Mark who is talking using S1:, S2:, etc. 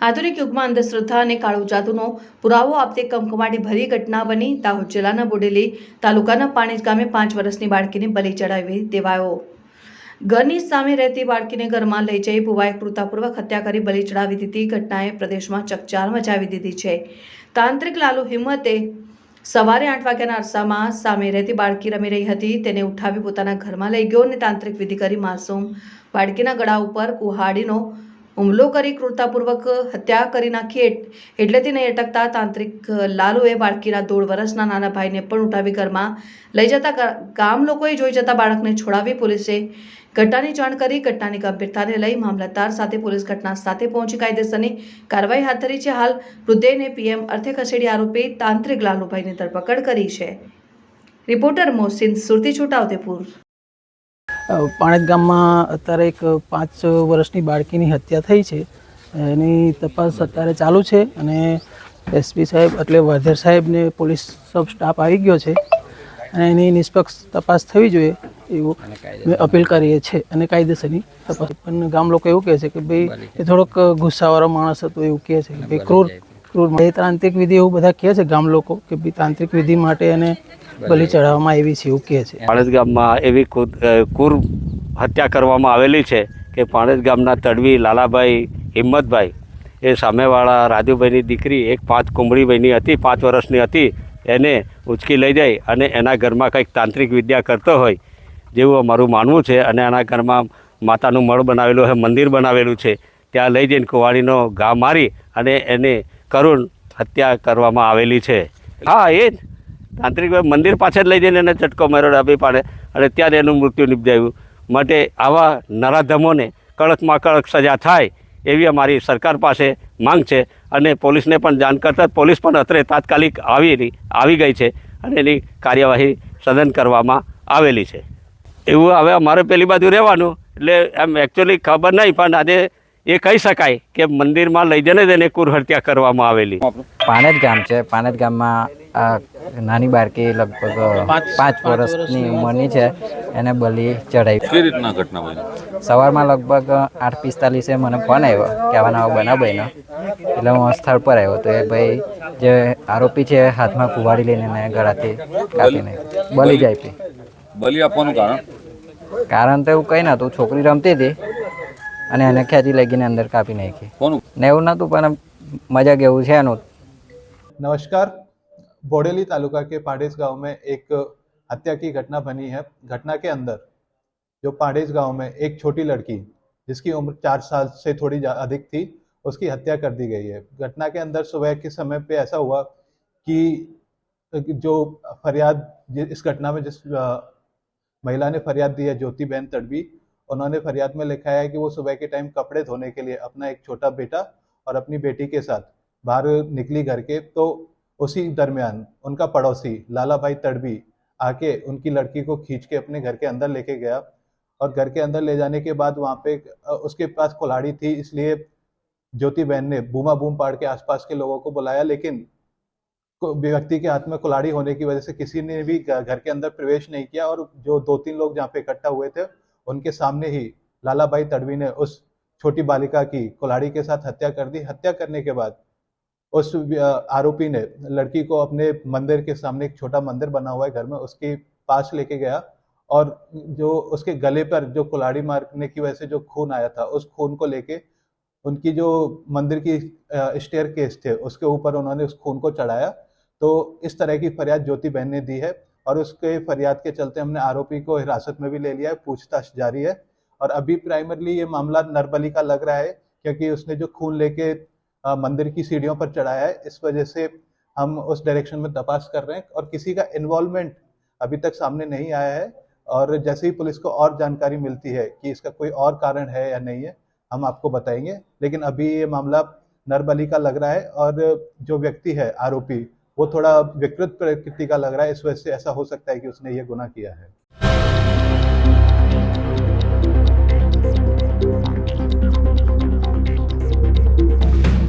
S1: આધુનિક યુગમાં અંધશ્રદ્ધા અને કાળુ જાદુનો પુરાવો આપતી કમકમાટી ભરી ઘટના બની. દાહોદ જિલ્લાના બોડેલી તાલુકાના પાણીજ ગામે પાંચ વર્ષની બાળકીને બલી ચડાવી દેવાયો. ઘરની સામે રહેતી બાળકીને ઘરમાં લઈ જઈ ભુવાએ ક્રૂરતાપૂર્વક હત્યા કરી બલી ચડાવી દીધી. ઘટનાએ પ્રદેશમાં ચકચાર મચાવી દીધી છે. તાંત્રિક લાલુ હિંમતે સવારે આઠ વાગ્યાના અરસામાં સામે રહેતી બાળકી રમી રહી હતી. તેને ઉઠાવી પોતાના ઘરમાં લઈ ગયો અને તાંત્રિક વિધિ કરી માસૂમ બાળકીના ગળા ઉપર કુહાડીનો હુમલો કરી ક્રૂરતાપૂર્વક હત્યા કરી નાખી એટલે એટલેથી નહીં અટકતા તાંત્રિક લાલુએ બાળકીના દોઢ વર્ષના નાના ભાઈને પણ ઉઠાવી ઘરમાં લઈ જતા ગામ લોકોએ જોઈ જતા બાળકને છોડાવી પોલીસે ઘટનાની જાણ કરી, ઘટનાની ગંભીરતાને લઈ મામલતદાર સાથે પોલીસ ઘટના સાથે પહોંચી કાયદેસરની કાર્યવાહી હાથ ધરી છે. હાલ વૃદ્ધેને પીએમ અર્થે ખસેડી આરોપી તાંત્રિક લાલુભાઈની ધરપકડ કરી છે. રિપોર્ટર મોહસિન સુરતી છોટાઉદેપુર
S2: પાણેજ ગામમાં અત્યારે એક પાંચ વર્ષની બાળકીની હત્યા થઈ છે. એની તપાસ અત્યારે ચાલુ છે અને એસપી સાહેબ એટલે વાધેર સાહેબને પોલીસ સબ સ્ટાફ આવી ગયો છે અને એની નિષ્પક્ષ તપાસ થવી જોઈએ એવું અપીલ કરીએ છીએ અને કાયદેસરની તપાસ. પણ ગામ લોકો એવું કહે છે કે ભાઈ એ થોડોક ગુસ્સાવાળો માણસ હતો એવું કહે છે. કે ભાઈ ક્રૂર ક્રૂર એ તાંત્રિક વિધિ એવું બધા કહે છે ગામ લોકો કે ભાઈ તાંત્રિક વિધિ માટે એને બલિ ચઢાવવામાં આવી છે એવું કહે છે.
S3: પાણેજ ગામમાં એવી કુદ- કુર હત્યા કરવામાં આવેલી છે કે પાણેજ ગામના તડવી લાલાભાઈ હિંમતભાઈ એ સામેવાળા રાજુભાઈની દીકરી એક પાંચ કુંબળીભાઈની હતી પાંચ વર્ષની હતી એને ઉચકી લઈ જાય અને એના ઘરમાં કંઈક તાંત્રિક વિદ્યા કરતો હોય જેવું અમારું માનવું છે અને એના ઘરમાં માતાનું મળ બનાવેલું છે મંદિર બનાવેલું છે ત્યાં લઈ જઈને કુવાડીનો ઘા મારી અને એને કરુણ હત્યા કરવામાં આવેલી છે. હા એ જ. તાંત્રિક મંદિર પાછળ લઈ જઈને એને ચટકો માર્યો ડાબી પાડે. અને ત્યારે એનું મૃત્યુ નિપજાયું. માટે આવા નરાધમોને કડકમાં કડક સજા થાય એવી અમારી સરકાર પાસે માંગ છે. અને પોલીસને પણ જાણ કરતાં પોલીસ પણ અત્રે તાત્કાલિક આવી આવી ગઈ છે અને એની કાર્યવાહી સઘન કરવામાં આવેલી છે. એવું હવે અમારે પેલી બાજુ રહેવાનું. એટલે એમ એકચ્યુઅલી ખબર નહીં, પણ આજે એ કહી શકાય કે મંદિરમાં લઈ જઈને તેને કુરહત્યા કુર કરવામાં આવેલી.
S4: પાનેજ ગામ છે. પાનેજ ગામમાં આ નાની બાળકી લગભગ પાંચ વર્ષની ઉંમરની છે. એને બલી ચઢાવી
S5: કઈ રીતના ઘટના બની?
S4: સવારમાં લગભગ આઠ પિસ્તાલીસે મને ફોન આવ્યો કે આવા નવા બનાવ બન્યો એટલે હું સ્થળ પર આવ્યો તો એ ભાઈ જે આરોપી છે હાથમાં કુવાડી લઈને એને ગળાથી કાપીને બલી જાય પી
S5: બલી આપવાનું કારણ?
S4: કારણ તો એવું કંઈ નહોતું. છોકરી રમતી હતી. અને એને ખેંચી લઈ ગઈને અંદર કાપી નાખી
S5: કોનું
S4: ને એવું નહોતું પણ મજાક એવું છે એનું
S6: नमस्कार बोडेली तालुका के पाडेज गांव में एक हत्या की घटना बनी है घटना के अंदर जो पाडेज गांव में एक छोटी लड़की जिसकी उम्र चार साल से थोड़ी जा- अधिक थी उसकी हत्या कर दी गई है घटना के अंदर सुबह के समय पे ऐसा हुआ कि जो फरियाद जि- इस घटना में जिस अ, महिला ने फरियाद दी है ज्योति बहन तड़वी उन्होंने फरियाद में लिखा है कि वो सुबह के टाइम कपड़े धोने के लिए अपना एक छोटा बेटा और अपनी बेटी के साथ बाहर निकली घर के तो उसी दरमियान उनका पड़ोसी लाला भाई तड़बी आके उनकी लड़की को खींच के अपने घर के अंदर लेके गया और घर के अंदर ले जाने के बाद वहाँ पे उसके पास कुल्हाड़ी थी, इसलिए ज्योति बहन ने बूमा बूम पाड़ के आसपास के लोगों को बुलाया, लेकिन व्यक्ति के हाथ में कुल्हाड़ी होने की वजह से किसी ने भी घर के अंदर प्रवेश नहीं किया और जो दो तीन लोग जहाँ पे इकट्ठा हुए थे उनके सामने ही लाला भाई तड़वी ने उस छोटी बालिका की कुल्हाड़ी के साथ हत्या कर दी। हत्या करने के बाद उस आरोपी ने लड़की को अपने मंदिर के सामने एक छोटा मंदिर बना हुआ है घर में, उसके पास लेके गया और जो उसके गले पर जो कुल्हाड़ी मारने की वजह से जो खून आया था, उस खून को लेके उनकी जो मंदिर की स्टेयर केस थे, उसके ऊपर उन्होंने उस खून को चढ़ाया। तो इस तरह की फरियाद ज्योति बहन ने दी है। और उसके फरियाद के चलते हमने आरोपी को हिरासत में भी ले लिया है, पूछताछ जारी है। और अभी प्राइमरली ये मामला नरबली का लग रहा है, क्योंकि उसने जो खून लेके मंदिर की सीढ़ियों पर चढ़ाया है, इस वजह से हम उस डायरेक्शन में तपास कर रहे हैं और किसी का इन्वॉल्वमेंट अभी तक सामने नहीं आया है। और जैसे ही पुलिस को और जानकारी मिलती है कि इसका कोई और कारण है या नहीं है, हम आपको बताएँगे। लेकिन अभी ये मामला नरबली का लग रहा है और जो व्यक्ति है, आरोपी वो थोड़ा विकृत प्रकृति का लग रहा है इस वजह से ऐसा हो सकता है कि उसने ये गुनाह किया है